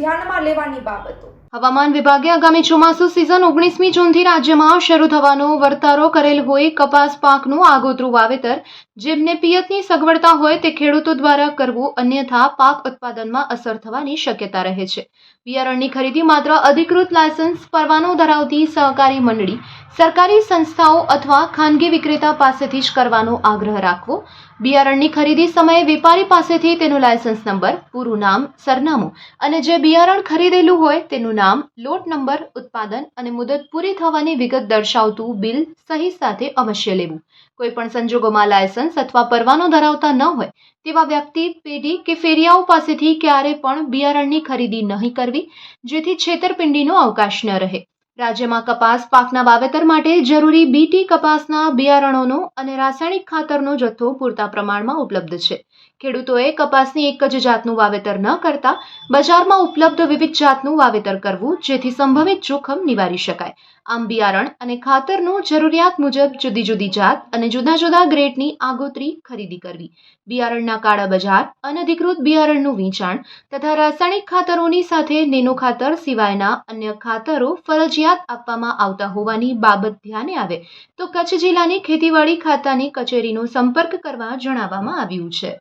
ધ્યાનમાં લેવાની બાબતો. હવામાન વિભાગે આગામી ચોમાસુ સિઝન ઓગણીસમી જૂનથી રાજ્યમાં શરૂ થવાનો વર્તારો કરેલ હોય કપાસ પાકનું આગોતરું વાવેતર, જેમને પિયતની સગવડતા હોય તે ખેડૂતો દ્વારા કરવું અન્યથા પાક ઉત્પાદનમાં અસર થવાની શક્યતા રહે છે. બિયારણની ખરીદી માત્ર અધિકૃત લાયસન્સ પરવાનો ધરાવતી સહકારી મંડળી સરકારી સંસ્થાઓ અથવા ખાનગી વિક્રેતા પાસેથી જ કરવાનો આગ્રહ રાખવો. બિયારણની ખરીદી સમયે વેપારી પાસેથી તેનો લાયસન્સ નંબર, પૂરું નામ, સરનામું અને જે બિયારણ ખરીદેલું હોય તેનું નામ, લોટ નંબર, ઉત્પાદન અને મુદત પૂરી થવાની વિગત દર્શાવતું બિલ સહી સાથે અવશ્ય લેવું. કોઈપણ સંજોગોમાં લાયસન્સ અથવા પરવાનો ધરાવતા ન હોય તેવા વ્યક્તિ, પેઢી કે ફેરિયાઓ પાસેથી ક્યારે પણ બિયારણની ખરીદી નહીં કરવી, જેથી છેતરપિંડીનો અવકાશ ન રહે. રાજ્યમાં કપાસ પાકના વાવેતર માટે જરૂરી બીટી કપાસના બિયારણોનો અને રાસાયણિક ખાતરનો જથ્થો પૂરતા પ્રમાણમાં ઉપલબ્ધ છે. ખેડૂતોએ કપાસની એક જ જાતનું વાવેતર ન કરતા બજારમાં ઉપલબ્ધ વિવિધ જાતનું વાવેતર કરવું જેથી સંભવિત જોખમ નિવારી શકાય. આમ બિયારણ અને ખાતરનું જરૂરિયાત મુજબ જુદી જુદી જાત અને જુદા જુદા ગ્રેડની આગોતરી ખરીદી કરવી. બિયારણના કાળા બજાર, અનધિકૃત બિયારણનું વેચાણ તથા રાસાયણિક ખાતરોની સાથે નેનો ખાતર સિવાયના અન્ય ખાતરો ફરજિયાત આપવામાં આવતા હોવાની બાબત ધ્યાને આવે તો કચ્છ જિલ્લાની ખેતીવાડી ખાતાની કચેરીનો સંપર્ક કરવા જણાવવામાં આવ્યું છે.